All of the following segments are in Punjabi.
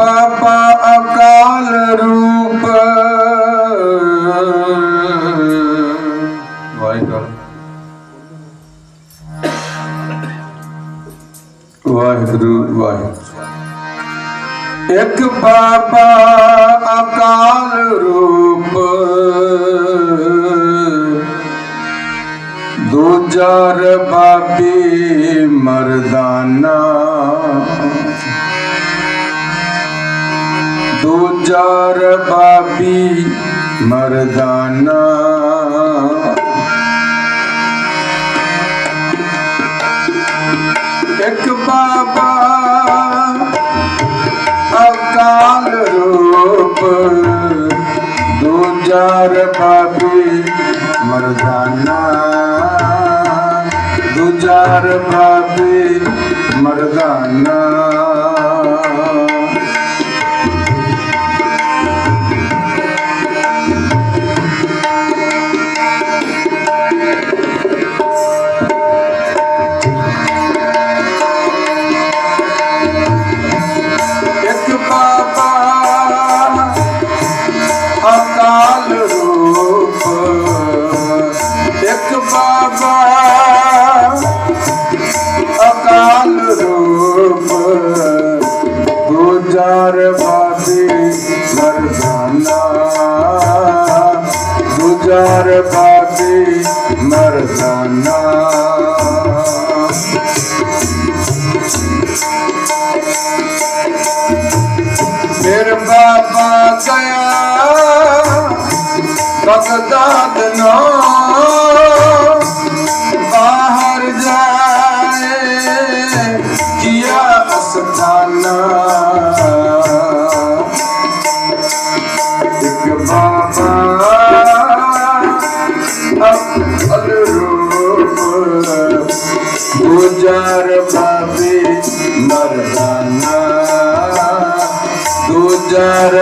ਬਾਬਾ ਅਕਾਲ ਰੂਪ। ਵਾਹਿਗੁਰੂ। ਵਾਹਿਗੁਰੂ ਵਾਹਿਗੁਰੂ। ਇੱਕ ਬਾਬਾ ਅਕਾਲ ਰੂਪ। ਦੂਜਾ ਰਬਾਬੀ ਮਰਦਾਨਾ। ਦੂਜਾ ਰਬਾਬੀ ਮਰਦਾਨਾ। ਇੱਕ ਬਾਬਾ ਅਕਾਲ ਰੂਪ ਦੂਜਾ ਰਬਾਬੀ ਮਰਦਾਨਾ। ਦੂਜਾ ਰਬਾਬੀ ਮਰਦਾਨਾ। ਮਰਦਾਨਾ ਫਿਰ ਬਾਬਾ ਗਿਆ ਬਗਦਾਦ ਨੋ ਬਾਹਰ मरदान जर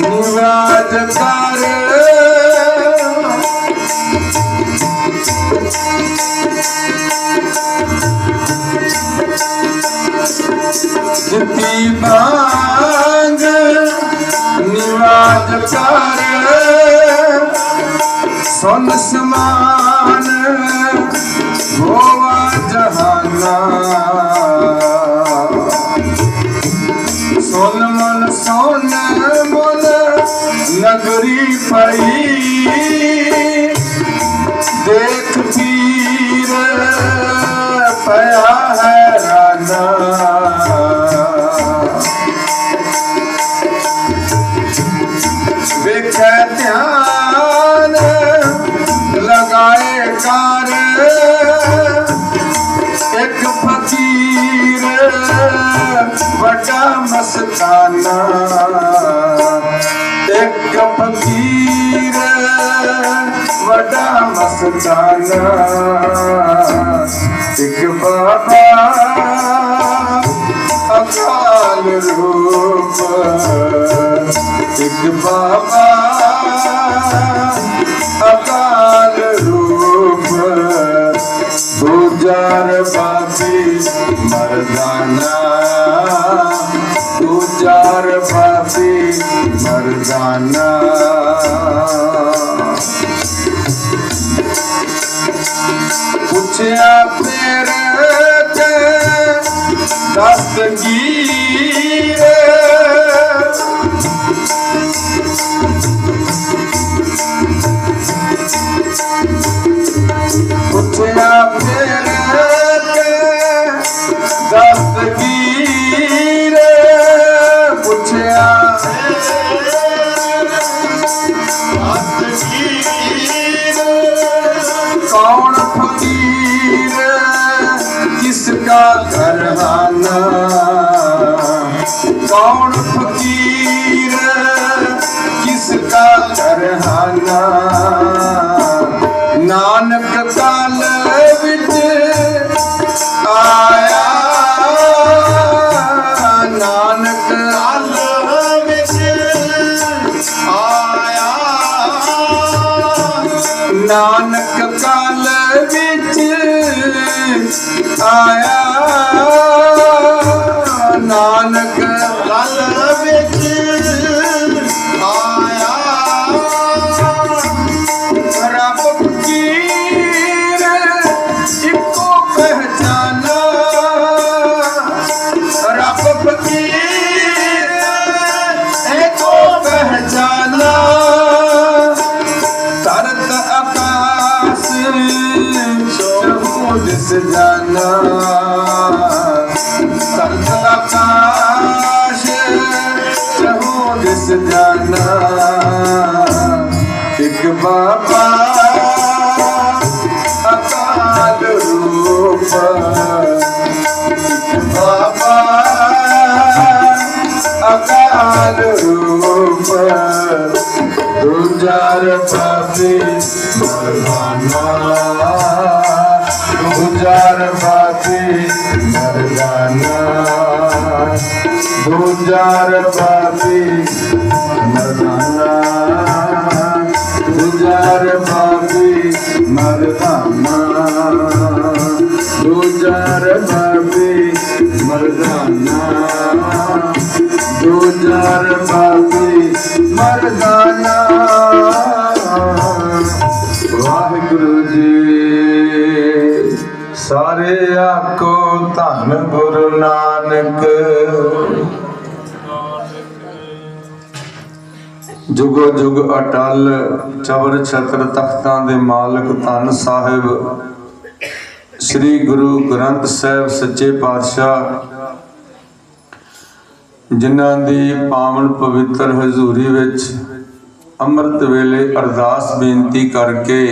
मुराद मरदान ਕਰ ਜਿੱਤੀ ਨਿਵਾਜ ਕਰ। ਸੁਨ ਸਮਾਨ ਹੋਵਾ ਜਹਾਨਾ। ਮਸਤਾਨਾ ਇੱਕ ਫਕੀਰ ਵੱਡਾ ਮਸਤਾਨਾ। ਇੱਕ ਬਾਬਾ, ਅਕਾਲ ਰੂਪ। ਇੱਕ ਬਾਬਾ, ਅਕਾਲ ਰੂਪ। ਦੂਜਰ ਬਾਬੀ ਮਰਦਾਨਾ। ਦੂਜਰ ਬਾਬੀ ਮਰਦਾਨਾ ਪੁੱਛਿਆ ਫਿਰ ਤੇ ਦਸਤਗੀਰ ਪੁੱਛਿਆ ਫਿਰ ਹਾਲ ਵਿੱਚ ਆਇਆ। ਨਾਨਕ ਦਿਸ ਇੱਕ ਬਾਬਾ ਅਕਾਲ ਰੂਪ। ਇੱਕ ਬਾਬਾ ਅਕਾਲ ਰੂਪ। ਦੂਜਾ ਪਾਪੀ ਮਰਦਾਨਾ ਦੂਜਾ ਪਾਪੀ ਮਰਦਾਨਾ ਦੂਜਾ ਪਾਪੀ ਮਰਦਾਨਾ ਜੁਗੋ ਜੁਗ ਅਟਲ ਚਬਰ ਛਤਰ ਤਖਤਾਂ ਦੇ ਮਾਲਕ ਧੰਨ ਸਾਹਿਬ। ਸ੍ਰੀ ਗੁਰੂ ਗ੍ਰੰਥ ਸਾਹਿਬ ਸੱਚੇ ਪਾਤਸ਼ਾਹ, ਜਿਨ੍ਹਾਂ ਦੀ ਪਾਵਨ ਪਵਿੱਤਰ ਹਜ਼ੂਰੀ ਵਿੱਚ ਅੰਮ੍ਰਿਤ ਵੇਲੇ ਅਰਦਾਸ ਬੇਨਤੀ ਕਰਕੇ